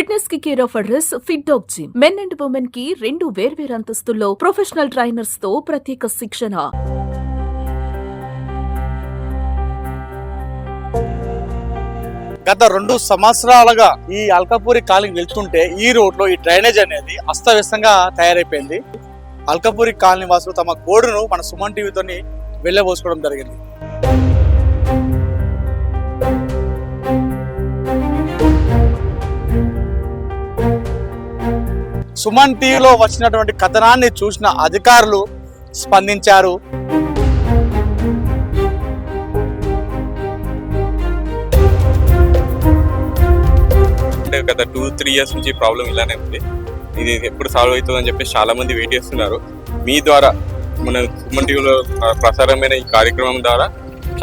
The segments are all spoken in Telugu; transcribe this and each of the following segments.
ఫిట్నెస్కి care of address fit dog gym men and ఉమెన్కి రెండు వేర్వేరు అంతస్తుల్లో ప్రొఫెషనల్ ట్రైనర్స్తో ప్రత్యేక శిక్షణ. గత రెండు సంవత్సరాలుగా ఈ అల్కాపూరి కాలనీ వెళ్తుంటే ఈ రోడ్లో ఈ డ్రైనేజ్ అనేది అస్తవ్యస్తంగా తయారైపోయింది. అల్కాపూరి కాలనీ వాసులు తమ గోడును మన సుమన్ టీవీతోని వెళ్ళబోసుకోవడం జరిగింది. సుమన్ టీవీలో వచ్చినటువంటి కథనాన్ని చూసిన అధికారులు స్పందించారు. అంటే గత టూ త్రీ ఇయర్స్ నుంచి ప్రాబ్లం ఇలానే ఉంది. ఇది ఎప్పుడు సాల్వ్ అవుతుందని చెప్పేసి చాలా మంది వెయిట్ చేస్తున్నారు. మీ ద్వారా మన సుమన్ టీవీలో ప్రసారమైన ఈ కార్యక్రమం ద్వారా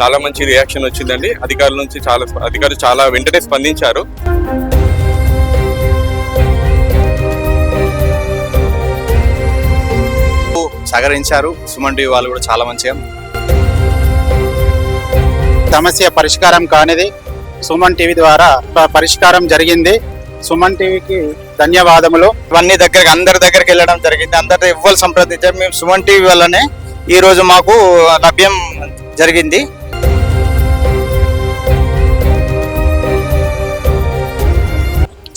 చాలా మంచి రియాక్షన్ వచ్చిందండి. అధికారుల నుంచి చాలా అధికారులు చాలా వెంటనే స్పందించారు. సహకరించారు. సుమన్ టీవీ వాళ్ళు కూడా చాలా మంచిగా. సమస్య పరిష్కారం కానిది. సుమన్ టీవీ ద్వారా పరిష్కారం జరిగింది. సుమన్ టీవీకి ధన్యవాదములు. ఇవన్నీ దగ్గరికి అందరి దగ్గరికి వెళ్ళడం జరిగింది. అందరితో ఇవ్వాలి సంప్రదించారు. మేము సుమన్ టీవీ వల్లనే ఈ రోజు మాకు లభ్యం జరిగింది.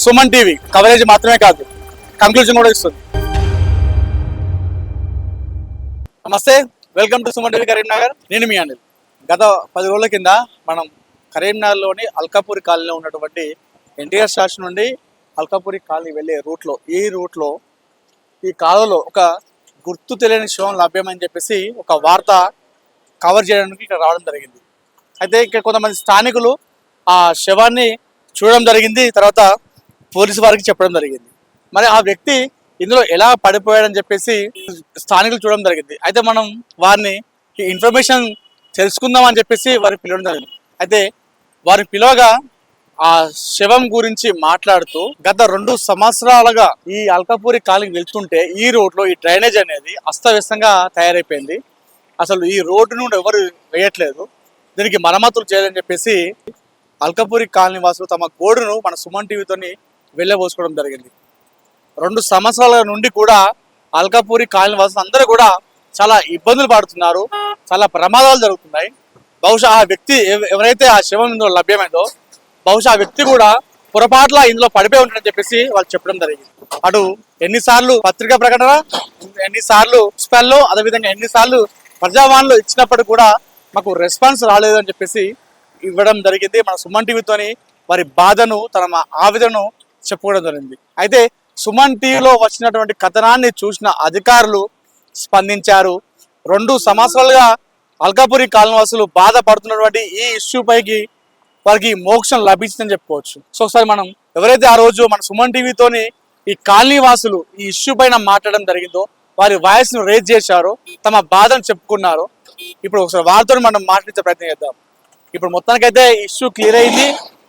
సుమన్ టీవీ కవరేజ్ మాత్రమే కాదు. కంక్లూజన్ కూడా ఇస్తుంది. నమస్తే welcome to Suman TV Karimnagar. నేను మీ అనిల్. గత పది రోజుల కింద మనం కరీంనగర్లోని అల్కాపూరి కాలనీలో ఉన్నటువంటి ఎన్టీఆర్ స్టాచ్యూ నుండి అల్కాపూరి కాలనీ వెళ్ళే రూట్లో ఈ రూట్లో ఈ కాలంలో ఒక గుర్తు తెలియని శవం లభ్యమని చెప్పేసి ఒక వార్త కవర్ చేయడానికి ఇక్కడ రావడం జరిగింది. అయితే ఇక్కడ కొంతమంది స్థానికులు ఆ శవాన్ని చూడడం జరిగింది తర్వాత పోలీసు వారికి చెప్పడం జరిగింది. మరి ఆ వ్యక్తి ఇందులో ఎలా పడిపోయాడని చెప్పేసి స్థానికులు చూడడం జరిగింది. అయితే మనం వారిని ఈ ఇన్ఫర్మేషన్ తెలుసుకుందాం అని చెప్పేసి వారిని పిలవడం జరిగింది. అయితే వారిని పిలవగా ఆ శవం గురించి మాట్లాడుతూ గత రెండు సంవత్సరాలుగా ఈ అల్కాపూరి కాలనీ వెళ్తుంటే ఈ రోడ్లో ఈ డ్రైనేజ్ అనేది అస్తవ్యస్తంగా తయారైపోయింది. అసలు ఈ రోడ్డు నుండి ఎవరు వేయట్లేదు. దీనికి మరమ్మతులు చేయాలని చెప్పేసి అల్కపూరి కాలనీ వాసులు తమ గోడును మన సుమన్ టీవీతోని వెళ్ళబోసుకోవడం జరిగింది. రెండు సంవత్సరాల నుండి కూడా అల్కాపూరి కాలనీ వాసులు అందరూ కూడా చాలా ఇబ్బందులు పడుతున్నారు. చాలా ప్రమాదాలు జరుగుతున్నాయి. బహుశా ఆ వ్యక్తి ఎవరైతే ఆ శవం ఇందులో లభ్యమైందో బహుశా ఆ వ్యక్తి కూడా పొరపాట్ల ఇందులో పడిపోయి ఉంటాడని చెప్పేసి వాళ్ళు చెప్పడం జరిగింది. అటు ఎన్నిసార్లు పత్రికా ప్రకటన ఎన్నిసార్లు స్పెల్లో అదేవిధంగా ఎన్నిసార్లు ప్రజావాణిలో ఇచ్చినప్పుడు కూడా మాకు రెస్పాన్స్ రాలేదు అని చెప్పేసి ఇవ్వడం జరిగింది. మన సుమన్ టీవీతోని వారి బాధను తన ఆవిదను ఆవేదనను చెప్పుకోవడం జరిగింది. అయితే సుమన్ టీవీలో వచ్చినటువంటి కథనాన్ని చూసిన అధికారులు స్పందించారు. రెండు సంవత్సరాలుగా అల్కాపురి కాలనీవాసులు బాధపడుతున్నటువంటి ఈ ఇష్యూ పైకి వారికి మోక్షం లభించిందని చెప్పుకోవచ్చు. సో ఒకసారి మనం ఎవరైతే ఆ రోజు మన సుమన్ టీవీతోని ఈ కాలనీవాసులు ఈ ఇష్యూ పైన మాట్లాడడం జరిగిందో వారి వాయిస్ను రేజ్ చేశారు తమ బాధను చెప్పుకున్నారు. ఇప్పుడు ఒకసారి వారితో మనం మాట్లాడించే ప్రయత్నం చేద్దాం. ఇప్పుడు మొత్తానికైతే ఇష్యూ క్లియర్ అయింది.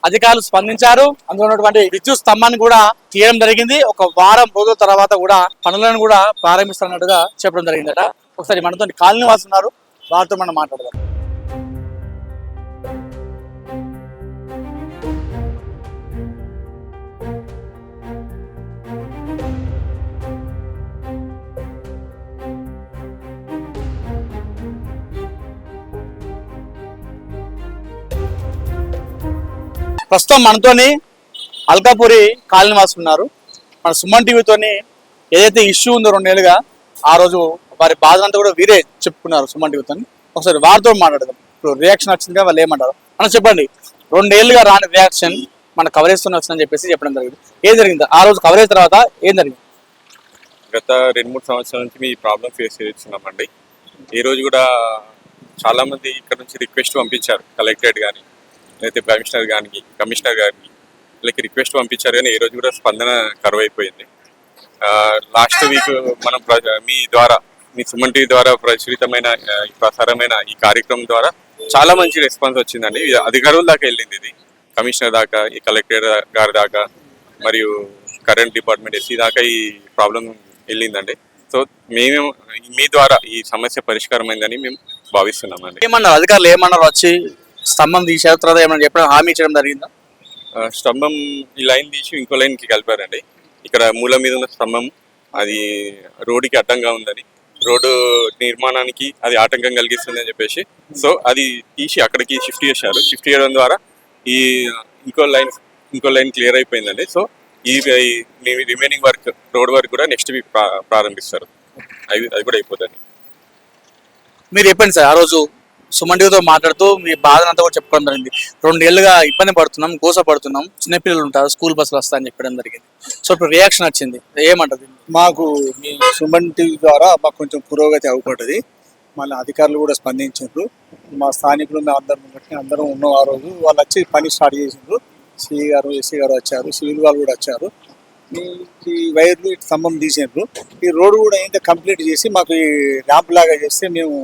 అధికారులు స్పందించారు. అందులో ఉన్నటువంటి విద్యుత్ స్తంభాన్ని కూడా తీయడం జరిగింది. ఒక వారం రోజుల తర్వాత కూడా పనులను కూడా ప్రారంభిస్తున్నట్టుగా చెప్పడం జరిగిందట. ఒకసారి మనతో కాలనీ వాసున్నారు ఉన్నారు. వారితో మనం మాట్లాడదాం. ప్రస్తుతం మనతోని అల్కాపూరి కాలనీ వాసులు ఉన్నారు మన సుమన్ టీవీతోని ఏదైతే ఇష్యూ ఉందో రెండేళ్ళుగా ఆ రోజు వారి బాధనంతా కూడా వీరే చెప్పుకున్నారు సుమన్ టీవీతోని. ఒకసారి వారితో మాట్లాడదాం. ఇప్పుడు రియాక్షన్ వచ్చిందిగా వాళ్ళు ఏమంటారు? మనం చెప్పండి. రెండేళ్ళుగా రాని రియాక్షన్ మన కవరేజ్ తోనే వచ్చిందని చెప్పేసి చెప్పడం జరిగింది. ఏం జరిగింది? ఆ రోజు కవరేజ్ తర్వాత ఏం జరిగింది? గత రెండు మూడు సంవత్సరాల నుంచి మీ ప్రాబ్లం ఫేస్ చేస్తున్నామండి. ఈ రోజు కూడా చాలా మంది ఇక్కడ నుంచి రిక్వెస్ట్ పంపించారు. కలెక్టరేట్ కానీ లేకపోతే కమిషనర్ కానీ కమిషనర్ గారికి వీళ్ళకి రిక్వెస్ట్ పంపించారు కానీ ఈ రోజు కూడా స్పందన కరువు అయిపోయింది లాస్ట్ వీక్ మనం మీ ద్వారా మీ సుమన్ టీవీ ద్వారా ప్రచురితమైన ప్రసారమైన ఈ కార్యక్రమం ద్వారా చాలా మంచి రెస్పాన్స్ వచ్చిందండి. ఇది అధికారుల దాకా వెళ్ళింది ఇది. కమిషనర్ దాకా ఈ కలెక్టర్ గారి దాకా మరియు కరెంట్ డిపార్ట్మెంట్ ఎస్సీ దాకా ఈ ప్రాబ్లం వెళ్ళిందండి. సో మేము మీ ద్వారా ఈ సమస్య పరిష్కారమైందని మేము భావిస్తున్నామండి. ఏమన్నారు? అధికారులు ఏమన్నారు? వచ్చి స్తంభం తీసేసిన తర్వాత ఏమన్నా చెప్పడం హామీ ఇచ్చడం జరిగిందా? స్తంభం ఈ లైన్ తీసి ఇంకో లైన్కి కలిపారండి. ఇక్కడ మూల మీద ఉన్న స్తంభం అది రోడ్డుకి అడ్డంగా ఉందని రోడ్డు నిర్మాణానికి అది ఆటంకం కలిగిస్తుంది అని చెప్పేసి సో అది తీసి అక్కడికి షిఫ్ట్ చేశారు. షిఫ్ట్ చేయడం ద్వారా ఈ ఇంకో లైన్ ఇంకో లైన్ క్లియర్ అయిపోయిందండి. సో ఈ రిమైనింగ్ వర్క్ రోడ్ వర్క్ కూడా నెక్స్ట్ వీక్ ప్రారంభిస్తారు. అది అది కూడా అయిపోతుంది. మీరు చెప్పండి సార్ ఆ రోజు సుమన్ మాట్లాడుతూ మీ బాధనంతా కూడా చెప్పుకోవడం జరిగింది. రెండేళ్ళుగా ఇబ్బంది పడుతున్నాం గోస పడుతున్నాం. చిన్నపిల్లలు ఉంటారు స్కూల్ బస్సులు వస్తాయని చెప్పడం జరిగింది. సో ఇప్పుడు రియాక్షన్ వచ్చింది. ఏమంటది మాకు మీ సుమన్ టీవీ ద్వారా మాకు కొంచెం పురోగతి అవుపడ్డది. మళ్ళీ అధికారులు కూడా స్పందించారు. మా స్థానికులు అందరం అందరం ఉన్న ఆ రోజు. వాళ్ళు వచ్చి పని స్టార్ట్ చేసిండ్రు. సిఈ గారు ఎస్సీ గారు వచ్చారు సివిల్ వాళ్ళు కూడా వచ్చారు. ఈ వైర్లు ఇటు స్తంభం తీసిండ్రు. ఈ రోడ్డు కూడా ఏంటో కంప్లీట్ చేసి మాకు ఈ ర్యాంప్ లాగా చేస్తే మేము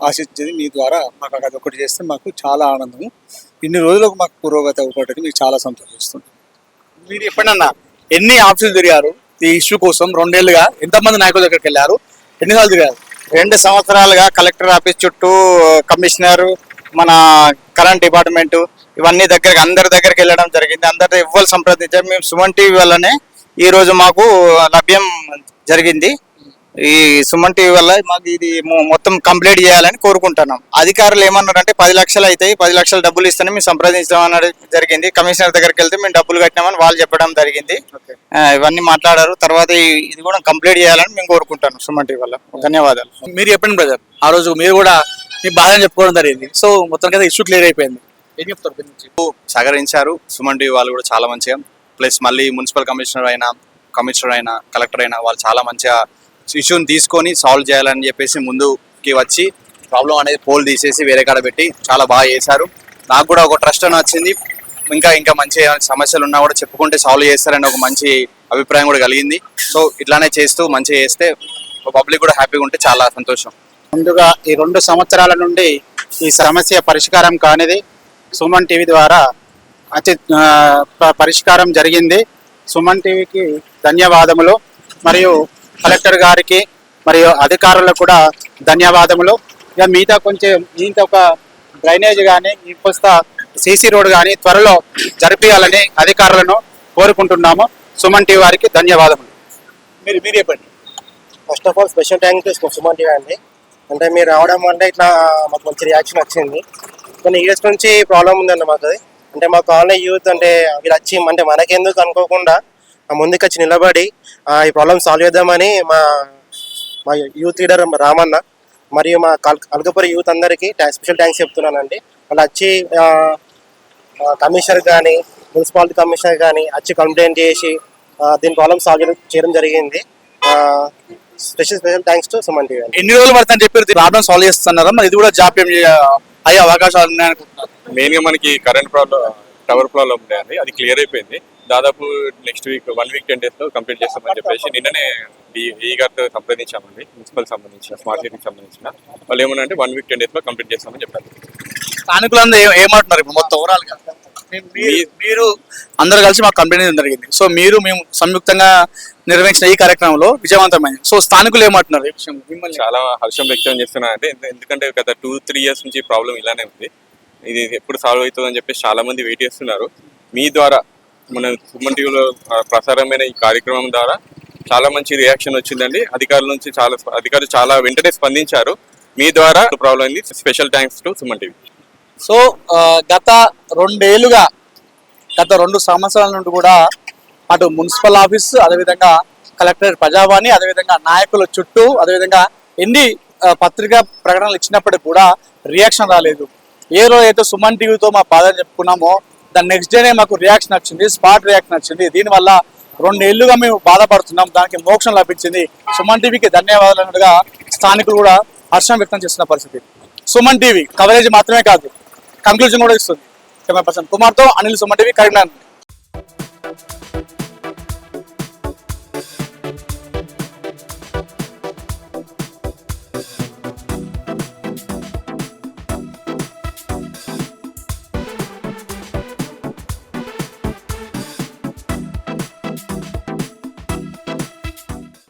ఆశించేది మీ ద్వారా మాకు అది ఒకటి చేస్తే మాకు చాలా ఆనందము. ఇన్ని రోజులకు మాకు పురోగతి అవపడ్డది మీకు చాలా సంతోషిస్తుంది. మీరు చెప్పండి అన్న ఎన్ని ఆఫీసులు తిరిగారు? ఈ ఇష్యూ కోసం రెండేళ్ళుగా ఎంతమంది నాయకుల దగ్గరికి వెళ్ళారు? ఎన్నిసార్లు తిరిగారు? రెండు సంవత్సరాలుగా కలెక్టర్ ఆఫీస్ చుట్టూ కమిషనర్ మన కరెంట్ డిపార్ట్మెంట్ ఇవన్నీ దగ్గరికి అందరి దగ్గరికి వెళ్ళడం జరిగింది. అందరితో ఇవ్వాలి సంప్రదించారు మేము సుమన్ టీవీ వల్లనే ఈ రోజు మాకు లభ్యం జరిగింది. ఈ సుమన్ టీవీ వల్ల మాకు ఇది మొత్తం కంప్లీట్ చేయాలని కోరుకుంటున్నాం. అధికారులు ఏమన్నారంటే పది లక్షలు అవుతాయి పది లక్షలు డబ్బులు ఇస్తేనే మేము సంప్రదించడం అనేది జరిగింది. కమిషనర్ దగ్గరికి వెళ్తే మేము డబ్బులు కట్టినామని వాళ్ళు చెప్పడం జరిగింది. ఆ, ఇవన్నీ మాట్లాడారు. తర్వాత ఇది కూడా కంప్లీట్ చేయాలని మేము కోరుకుంటాను సుమన్ టీవీ వల్ల. ధన్యవాదాలు. మీరు చెప్పండి బ్రదర్ ఆ రోజు మీరు కూడా మీ బాధని చెప్పుకోవడం జరిగింది. సో మొత్తానికి ఇష్యూ క్లియర్ అయిపోయింది. ఏం చెప్తారు? సహకరించారు సుమన్ టీవీ వాళ్ళు కూడా చాలా మంచిగా. ప్లస్ మళ్ళీ మున్సిపల్ కమిషనర్ అయినా కమిషనర్ అయినా కలెక్టర్ అయినా వాళ్ళు చాలా మంచిగా ఇష్యూని తీసుకొని సాల్వ్ చేయాలని చెప్పేసి ముందుకి వచ్చి ప్రాబ్లం అనేది పోల్ తీసేసి వేరే కాడ పెట్టి చాలా బాగా చేశారు. నాకు కూడా ఒక ట్రస్ట్ అని వచ్చింది. ఇంకా ఇంకా మంచి సమస్యలు ఉన్నా కూడా చెప్పుకుంటే సాల్వ్ చేస్తారని ఒక మంచి అభిప్రాయం కూడా కలిగింది. సో ఇట్లానే చేస్తూ మంచిగా చేస్తే పబ్లిక్ కూడా హ్యాపీగా ఉంటే చాలా సంతోషం. ముందుగా ఈ రెండు సంవత్సరాల నుండి ఈ సమస్య పరిష్కారం కానిది సుమన్ టీవీ ద్వారా అతి పరిష్కారం జరిగింది. సుమన్ టీవీకి ధన్యవాదములు. మరియు కలెక్టర్ గారికి మరియు అధికారులకు కూడా ధన్యవాదములు. ఇక మిగతా కొంచెం ఇంత ఒక డ్రైనేజ్ కానీ ఇంకొస్త సీసీ రోడ్ కానీ త్వరలో జరిపించాలని అధికారులను కోరుకుంటున్నాము. సుమన్ టీవీ వారికి ధన్యవాదములు. మీరు మీరు చెప్పండి. First of all special thanks Suman TV అండి. అంటే మీరు రావడం వల్ల ఇట్లా మాకు మంచి రియాక్షన్ వచ్చింది. కొన్ని ఇయర్స్ నుంచి ప్రాబ్లం ఉందండి మాకు అది. అంటే మాకు ఆన్లైన్ యూత్ అంటే వీళ్ళు వచ్చి అంటే మనకెందుకు అనుకోకుండా ఆ ముందుకు వచ్చి నిలబడి ఆ, ఈ ప్రాబ్లం సాల్వ్ చేద్దామని మా మా యూత్ లీడర్ రామన్న మరియు మా కల్- అల్కపురి యూత్ అందరికీ స్పెషల్ థ్యాంక్స్ చెప్తున్నానండి. వాళ్ళు వచ్చి కమిషనర్ కానీ మున్సిపాలిటీ కమిషనర్ కానీ వచ్చి కంప్లైంట్ చేసి ఆ, దీని ప్రాబ్లం సాల్వ్ చేయడం జరిగింది. Special special thanks to Suman TV. ఎన్ని రోజులు పడుతుందని చెప్పి ప్రాబ్లం సాల్వ్ చేస్తున్నారా? మరి ఇది కూడా జాప్యం అయ్యే అవకాశాలు ఉన్నాయనుకుంటున్నారు. మెయిన్గా మనకి కరెంట్ ప్రాబ్లం టవర్ ప్రాబ్లం ఉండే అది. క్లియర్ అయిపోయింది. దాదాపు next week one week ten డేస్లో కంప్లీట్ చేస్తామని చెప్పేసి నిన్ననే ఈ గారితో సంప్రదించామండి. మున్సిపల్ సంబంధించిన స్మార్ట్ సిటీకి సంబంధించిన. వాళ్ళు ఏమన్నా అంటే వన్ వీక్ టెన్ డేస్లో కంప్లీట్ చేస్తామని చెప్పారు. స్థానికులందరూ ఏ- ఏమంటున్నారు ఇప్పుడు మొత్తం ఓవరాల్గా? మీరు అందరు కలిసి మాకు కంపెనీ జరిగింది. సో మీరు మేము సంయుక్తంగా నిర్వహించిన ఈ కార్యక్రమంలో విజయవంతమైంది. సో స్థానికులు ఏమంటున్నారు చాలా హర్షం వ్యక్తం చేస్తున్నా అంటే ఎందు- ఎందుకంటే గత టూ త్రీ ఇయర్స్ నుంచి ప్రాబ్లం ఇలానే ఉంది. ఇది ఎప్పుడు సాల్వ్ అవుతుందని చెప్పేసి చాలా మంది వెయిట్ చేస్తున్నారు. మీ ద్వారా మన సుమన్ టీవీలో ప్రసారమైన ఈ కార్యక్రమం ద్వారా చాలా మంచి రియాక్షన్ వచ్చిందండి. అధికారుల నుంచి చాలా అధికారులు చాలా వెంటనే స్పందించారు. మీ ద్వారా ప్రాబ్లం అయింది. Special thanks to Suman TV. So గత రెండేళ్ళుగా గత రెండు సంవత్సరాల నుండి కూడా అటు మున్సిపల్ ఆఫీస్ అదేవిధంగా కలెక్టరేట్ ప్రజావాణి అదేవిధంగా నాయకుల చుట్టూ అదేవిధంగా ఎన్ని పత్రికా ప్రకటనలు ఇచ్చినప్పటికీ కూడా రియాక్షన్ రాలేదు. ఏ రోజు అయితే సుమన్ టీవీతో మా బాధలు చెప్పుకున్నామో దాని నెక్స్ట్ డేనే మాకు రియాక్షన్ వచ్చింది స్పాట్ రియాక్షన్ వచ్చింది దీనివల్ల రెండేళ్ళుగా మేము బాధపడుతున్నాం దానికి మోక్షం లభించింది. సుమన్ టీవీకి ధన్యవాదాలు అన్నట్టుగా స్థానికులు కూడా హర్షం వ్యక్తం చేస్తున్న పరిస్థితి. సుమన్ టీవీ కవరేజ్ మాత్రమే కాదు కంక్లూజన్ కూడా ఇస్తుంది. కెమెరా పర్సన్ కుమార్తో అనిల్ సుమన్ టీవీ కరీంనగర్.